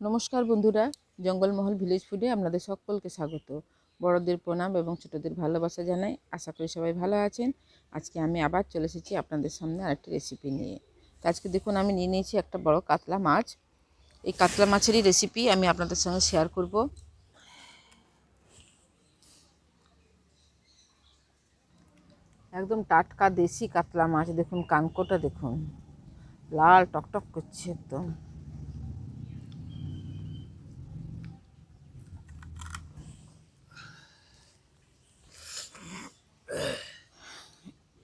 নমস্কার বন্ধুরা, জঙ্গলমহল ভিলেজ ফুডে আপনাদের সকলকে স্বাগত। বড়দের প্রণাম এবং ছোটদের ভালোবাসা জানাই। আশা করি সবাই ভালো আছেন। আজকে আমি আবার চলে এসেছি আপনাদের সামনে আরেকটি রেসিপি নিয়ে। তো আজকে দেখুন, আমি নিয়ে নিয়েছি একটা বড় কাতলা মাছ। এই কাতলা মাছেরই রেসিপি আমি আপনাদের সঙ্গে শেয়ার করব। একদম টাটকা দেশি কাতলা মাছ। দেখুন, কানকোটা দেখুন। লাল টকটক করছে একদম।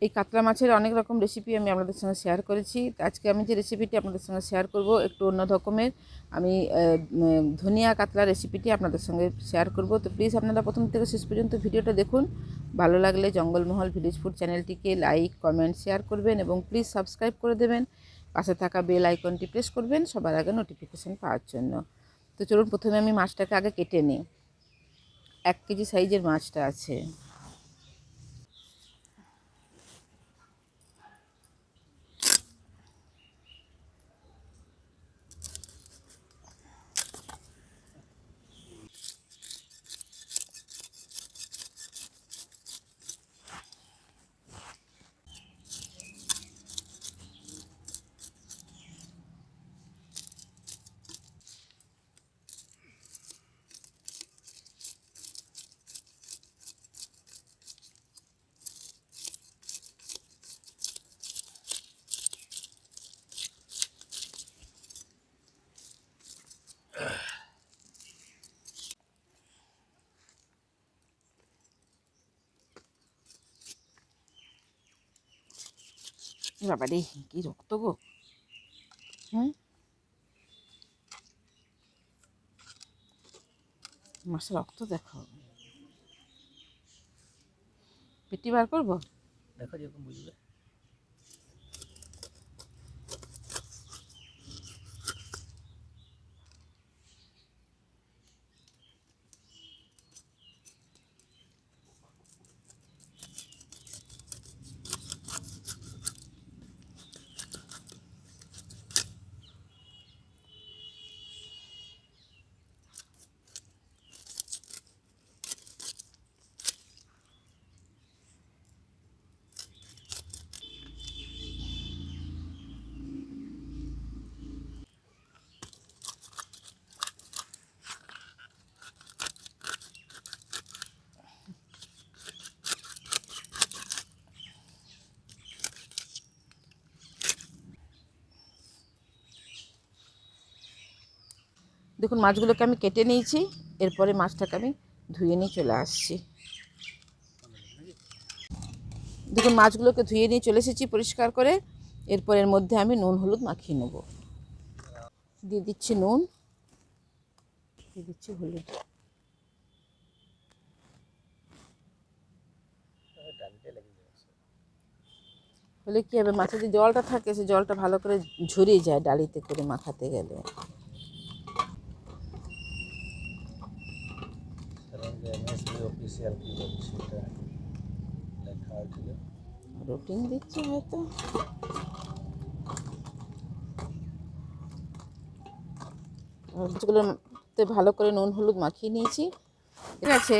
এই কাতলা মাছের অনেক রকম রেসিপি আমি আপনাদের সঙ্গে শেয়ার করেছি। আজকে আমি যে রেসিপিটি আপনাদের সঙ্গে শেয়ার করব, একটু অন্য রকমের, আমি ধনিয়া কাতলা রেসিপিটি আপনাদের সঙ্গে শেয়ার করব। তো প্লিজ আপনারা প্রথম থেকে শেষ পর্যন্ত ভিডিওটা দেখুন। ভালো লাগলে জঙ্গলমহল ভিলেজ ফুড চ্যানেলটিকে লাইক কমেন্ট শেয়ার করবেন এবং প্লিজ সাবস্ক্রাইব করে দেবেন। পাশে থাকা বেল আইকনটি প্রেস করবেন সবার আগে নোটিফিকেশান পাওয়ার জন্য। তো চলুন প্রথমে আমি মাছটাকে আগে কেটে নিই। এক কেজি সাইজের মাছটা আছে। বাবা রে? কি রক্ত গো? হুম? মাসে রক্ত দেখো। পেটি বার করব? দেখো যেরকম বুঝবে। দেখুন, মাছগুলোকে আমি কেটে নিয়েছি। এরপরে মাছটাকে আমি ধুয়ে নিয়ে চলে আসছি। দেখুন, মাছগুলোকে ধুয়ে নিয়ে চলে এসেছি পরিষ্কার করে। এরপর এর মধ্যে আমি নুন, হলুদ মাখিয়ে নেব। দিয়ে দিচ্ছি নুন। দিয়ে দিচ্ছি হলুদ। হলে কী হবে যে জলটা থাকে, সে জলটা ভালো করে ঝরিয়ে যায় ডালিতে করে মাখাতে গেলে। রুটিন দিচ্ছে হয়তো। মাছগুলোতে ভালো করে নুন, হলুদ মাখিয়ে নিয়েছি। ঠিক আছে,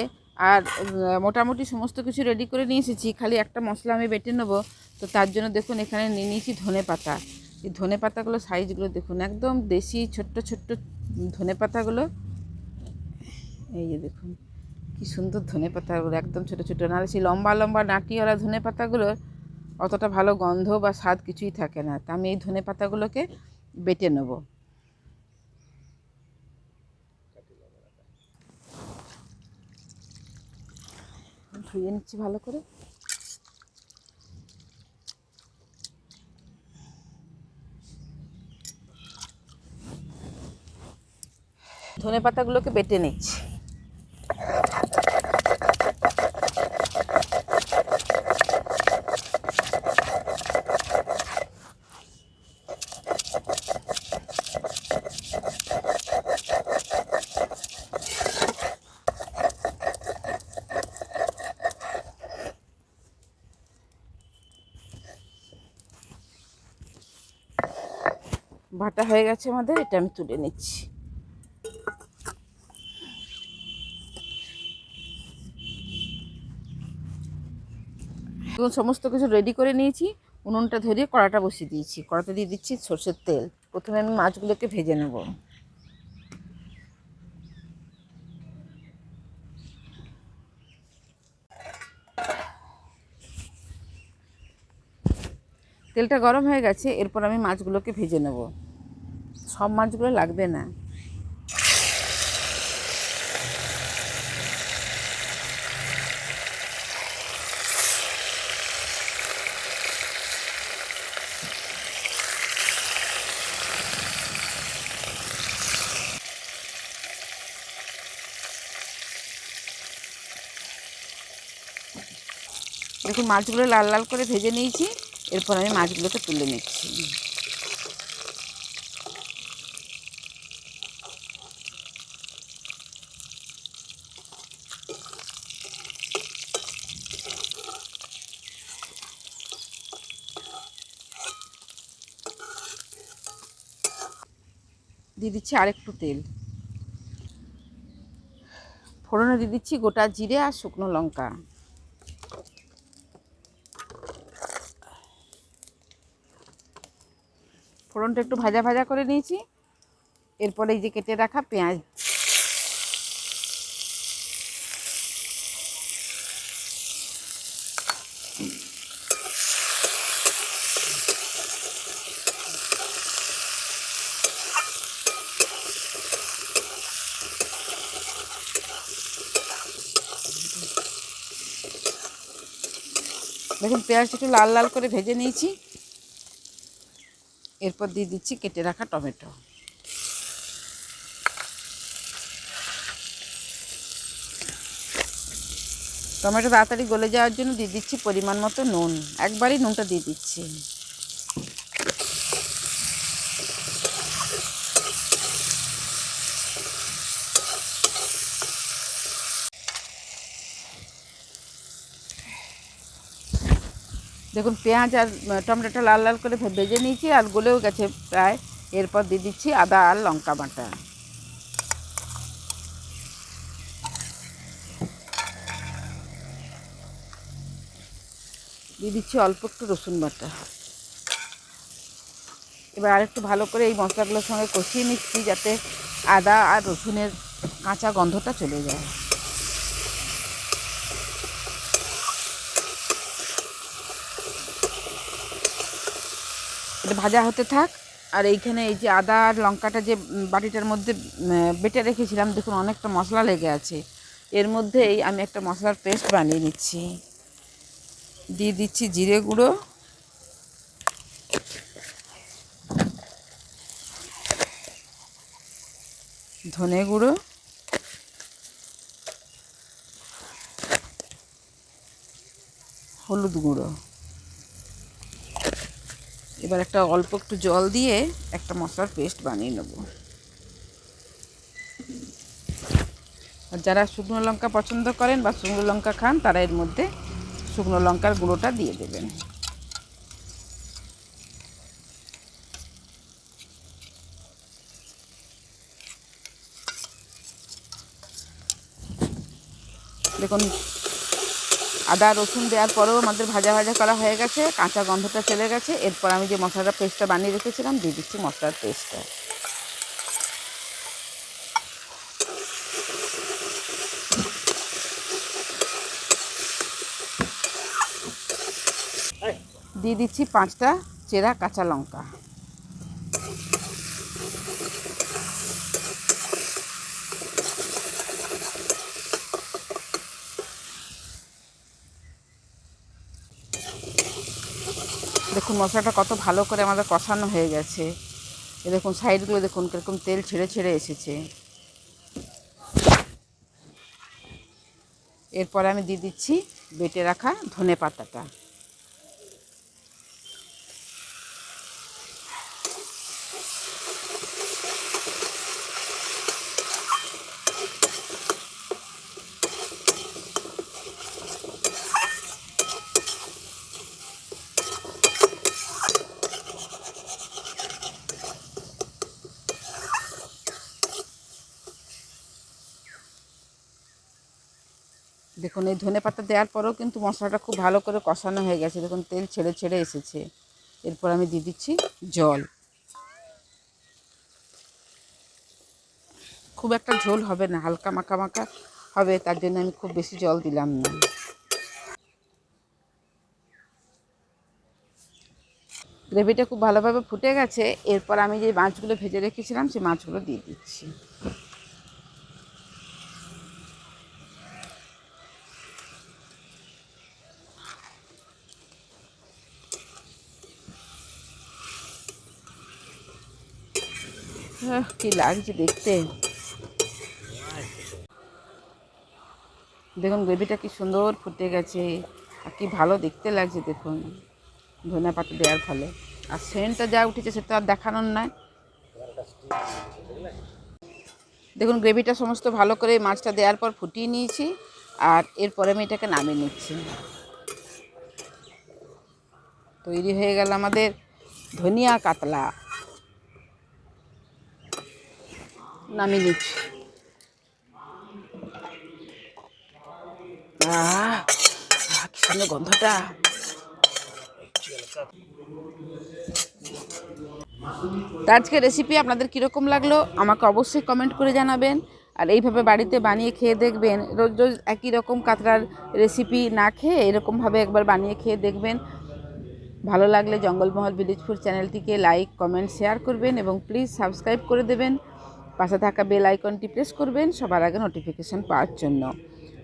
আর মোটামুটি সমস্ত কিছু রেডি করে নিয়ে এসেছি খালি একটা মশলা আমি বেটে নেব। তো তার জন্য দেখুন, এখানে নিয়ে নিয়েছি ধনে পাতা। এই ধনে পাতাগুলো সাইজগুলো দেখুন, একদম দেশি ছোট্ট ছোট্ট ধনে পাতাগুলো। এই যে দেখুন। কি সুন্দর ধনে পাতাগুলো, একদম ছোটো ছোটো নাহলে সেই লম্বা লম্বা নাটিওয়ালা ধনে পাতাগুলোর অতটা ভালো গন্ধ বা স্বাদ কিছুই থাকে না। তা আমি এই ধনে পাতাগুলোকে বেটে নেব। ধুয়ে নিচ্ছি ভালো করে। ধনে পাতাগুলোকে বেটে নিচ্ছি। বাটা হয়ে গেছে আমাদের, এটা আমি তুলে নিচ্ছি। এবং সমস্ত কিছু রেডি করে নিয়েছি, উনুনটা ধরিয়ে কড়াটা বসিয়ে দিয়েছি। কড়াতে দিয়ে দিচ্ছি সর্ষের তেল। প্রথমে আমি মাছগুলোকে ভেজে নেব। তেলটা গরম হয়ে গেছে, এরপর আমি মাছগুলোকে ভেজে নেব। সব মাছগুলো লাগবে না। দেখুন, মাছগুলো লাল লাল করে ভেজে নিয়েছি। এরপর আমি মাছগুলোকে তুলে নিচ্ছি। দিয়ে দিচ্ছি আর একটু তেল। ফোড়নে দিয়ে দিচ্ছি গোটা জিরে আর শুকনো লঙ্কা। ফোড়নটা একটু ভাজা ভাজা করে নিয়েছি। এরপরে এই যে কেটে রাখা পেঁয়াজ দেখুন, পেঁয়াজটা একটু লাল লাল করে ভেজে নিয়েছি। এরপর দিয়ে দিচ্ছি কেটে রাখা টমেটো। টমেটো তাড়াতাড়ি গলে যাওয়ার জন্য দিয়ে দিচ্ছি পরিমাণ মতো নুন। একবারই নুনটা দিয়ে দিচ্ছি। দেখুন, পেঁয়াজ আর টমেটোটা লাল লাল করে ভেজে নিয়েছি আর গলেও গেছে প্রায়। এরপর দিয়ে দিচ্ছি আদা আর লঙ্কা বাটা। দিয়ে দিচ্ছি অল্প একটু রসুন বাটা। এবার আরেকটু ভালো করে এই মশলাগুলোর সঙ্গে কষিয়ে নিচ্ছি যাতে আদা আর রসুনের কাঁচা গন্ধটা চলে যায়। এটা ভাজা হতে থাক। আর এইখানে এই যে আদা আর লঙ্কাটা যে বাটিটার মধ্যে বেটে রেখেছিলাম, দেখুন অনেকটা মশলা লেগে আছে। এর মধ্যেই আমি একটা মশলার পেস্ট বানিয়ে নিচ্ছি। দিয়ে দিচ্ছি জিরে গুঁড়ো। ধনে গুঁড়ো। হলুদ গুঁড়ো। এবার একটা অল্প একটু জল দিয়ে একটা মশলার পেস্ট বানিয়ে নেব। আর যারা শুকনো লঙ্কা পছন্দ করেন বা শুকনো লঙ্কা খান, তারা এর মধ্যে শুকনো লঙ্কার গুঁড়োটা দিয়ে দেবেন। দেখুন আদা রসুন দেওয়ার পরেও আমাদের ভাজা ভাজা করা হয়ে গেছে কাঁচা গন্ধটা চলে গেছে। এরপর আমি যে মশলাটা পেস্টটা বানিয়ে রেখেছিলাম দিয়ে দিচ্ছি মশলার পেস্টটা দিয়ে দিচ্ছি পাঁচটা চেরা কাঁচা লঙ্কা। দেখুন মশলাটা কত ভালো করে আমাদের কষানো হয়ে গেছে। এ দেখুন সাইডগুলো দেখুন কীরকম তেল ছেড়ে ছেড়ে এসেছে। এরপরে আমি দিয়ে দিচ্ছি বেটে রাখা ধনে পাতাটা। দেখুন, এই ধনে পাতা দেওয়ার পরেও কিন্তু মশলাটা খুব ভালো করে কষানো হয়ে গেছে। দেখুন, তেল ছেড়ে ছেড়ে এসেছে। এরপর আমি দিয়ে দিচ্ছি জল। খুব একটা ঝোল হবে না, হালকা মাখা মাখা হবে, তার জন্য আমি খুব বেশি জল দিলাম না। গ্রেভিটা খুব ভালোভাবে ফুটে গেছে। এরপর আমি যে মাছগুলো ভেজে রেখেছিলাম, সেই মাছগুলো দিয়ে দিচ্ছি। কি লাগছে দেখতে? দেখুন গ্রেভিটা কি সুন্দর ফুটে গেছে। আর কি ভালো দেখতে লাগছে, দেখুন। ধনে পাতা দেওয়ার ফলে। আর সেন্টটা যা উঠেছে, সেটা আর দেখানোর নয়। দেখুন গ্রেভিটা সমস্ত ভালো করে মাছটা দেওয়ার পর ফুটিয়ে নিয়েছি। আর এরপরে আমি এটাকে নামিয়ে নিচ্ছি। তৈরি হয়ে গেল আমাদের ধনিয়া কাতলা। নামিয়ে নিচ্ছি। কি সুন্দর গন্ধটা। আজকে রেসিপি আপনাদের কীরকম লাগল, আমাকে অবশ্যই কমেন্ট করে জানাবেন। আর এইভাবে বাড়িতে বানিয়ে খেয়ে দেখবেন, রোজ রোজ একই রকম কাতলার রেসিপি না খেয়ে এরকমভাবে একবার বানিয়ে খেয়ে দেখবেন। ভালো লাগলে জঙ্গলমহল ভিলেজ ফুড চ্যানেলটিকে লাইক কমেন্ট শেয়ার করবেন এবং প্লিজ সাবস্ক্রাইব করে দেবেন। পাশে থাকা বেল আইকনটি প্রেস করবেন, সবার আগে নোটিফিকেশান পাওয়ার জন্য।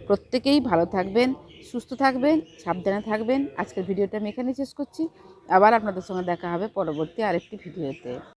প্রত্যেকেই ভালো থাকবেন, সুস্থ থাকবেন, সাবধানে থাকবেন। আজকের ভিডিওটা আমি এখানে শেষ করছি। আবার আপনাদের সঙ্গে দেখা হবে পরবর্তী আরেকটি ভিডিওতে